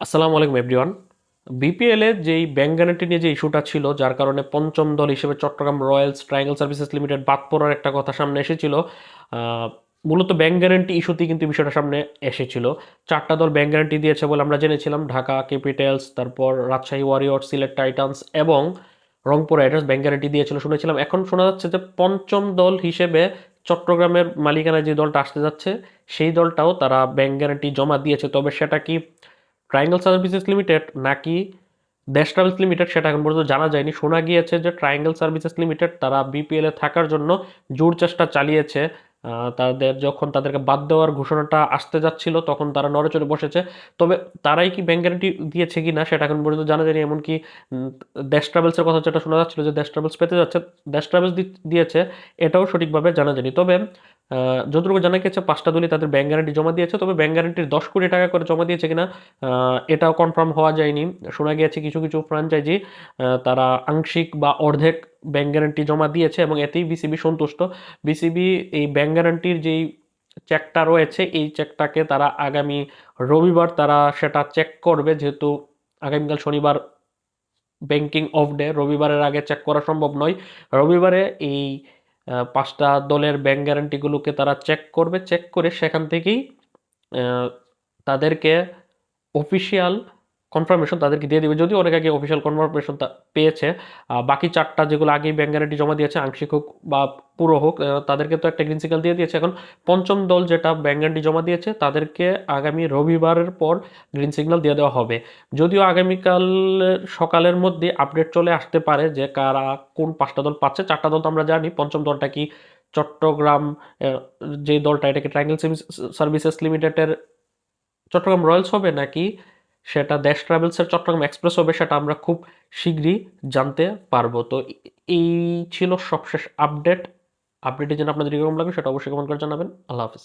আসসালামু আলাইকুম এভরিওয়ান বিপিএলে যেই ব্যাংক গ্যারান্টি নিয়ে যে ইস্যুটা ছিল, যার কারণে পঞ্চম দল হিসেবে Chattogram Royals Triangle Services Limited বাদ পড়ার একটা কথা সামনে এসেছিল। মূলত ব্যাংক গ্যারান্টি ইস্যুতেই কিন্তু বিষয়টা সামনে এসেছিল। চারটা দল ব্যাংক গ্যারান্টি দিয়েছে বলে আমরা জেনেছিলাম। ঢাকা ক্যাপিটালস তারপর রাজশাহী ওয়ারিয়র সিলেট টাইটান্স এবং রংপুর রাইডার্স ব্যাংক গ্যারান্টি দিয়েছিল, শুনেছিলাম। এখন শোনা যাচ্ছে যে পঞ্চম দল হিসেবে চট্টগ্রামের মালিকানায় যে দলটা আসতে যাচ্ছে, সেই দলটাও তারা ব্যাংক গ্যারান্টি জমা দিয়েছে। তবে সেটা কি ট্রায়াঙ্গেল সার্ভিসেস লিমিটেড নাকি দেশ ট্রাভেলস লিমিটেড সেটা এখন পর্যন্ত জানা যায়নি। শোনা গিয়েছে যে ট্রায়াঙ্গেল সার্ভিসেস লিমিটেড তারা বিপিএলে থাকার জন্য জোর চেষ্টা চালিয়েছে। তাদের যখন তাদেরকে বাদ দেওয়ার ঘোষণাটা আসতে যাচ্ছিল, তখন তারা নড়েচড়ে বসেছে। তবে তারাই কি ব্যাংক গ্যারান্টি দিয়েছে কি না সেটা এখন পর্যন্ত জানা যায়নি। এমনকি দেশ ট্রাভেলসের কথা যেটা শোনা যাচ্ছিল যে দেশ ট্রাভেলস পেতে যাচ্ছে দেশ ট্রাভেলস দিয়েছে, এটাও সঠিকভাবে জানা যায়নি। তবে যতটুকু জানা গেছে, পাঁচটা দলই তাদের ব্যাংক গ্যারান্টি জমা দিয়েছে। তবে ব্যাংক গ্যারান্টির দশ কোটি টাকা করে জমা দিয়েছে কিনা এটাও কনফার্ম হওয়া যায়নি। শোনা গিয়েছে কিছু কিছু ফ্র্যাঞ্চাইজি তারা আংশিক বা অর্ধেক ব্যাংক গ্যারান্টি জমা দিয়েছে এবং এতেই বিসিবি সন্তুষ্ট। বিসিবি এই ব্যাংক গ্যারান্টির যেই চেকটা রয়েছে, এই চেকটাকে তারা আগামী রবিবার তারা সেটা চেক করবে। যেহেতু আগামীকাল শনিবার ব্যাংকিং অফ ডে রবিবারের আগে চেক করা সম্ভব নয়। রবিবারে এই পাঁচটা দলের ব্যাংক গ্যারান্টিগুলোকে তারা চেক করবে চেক করে সেখান থেকেই তাদেরকে অফিসিয়াল কনফার্মেশন তাদেরকে দিয়ে দিবে। যদিও অনেক আগে অফিসিয়াল কনফার্মেশন পেয়েছে বাকি চারটা যেগুলো আগেই ব্যাংক গ্যারান্টি জমা দিয়েছে, আংশিক হোক বা পুরো হোক তাদেরকে তো একটা গ্রিন সিগন্যাল দিয়ে দিয়েছে। এখন পঞ্চম দল যেটা ব্যাংক গ্যারান্টি জমা দিয়েছে, তাদেরকে আগামী রবিবারের পর গ্রিন সিগন্যাল দিয়ে দেওয়া হবে। যদিও আগামীকাল সকালের মধ্যে আপডেট চলে আসতে পারে যে কারা কোন পাঁচটা দল পাচ্ছে, চারটা দল তো আমরা জানি, পঞ্চম দলটা কি চট্টগ্রাম যে দলটা এটাকে ট্রায়াঙ্গেল সার্ভিসেস লিমিটেডের চট্টগ্রাম রয়্যালস হবে নাকি সেটা দেশ ট্রাভেলসের চট্টগ্রাম এক্সপ্রেস হবে সেটা আমরা খুব শীঘ্রই জানতে পারব। তো এই ছিল সবশেষ আপডেট আপডেটের জন্য আপনাদের কীরকম লাগবে সেটা অবশ্যই কমেন্ট করে জানাবেন। আল্লাহ হাফিজ।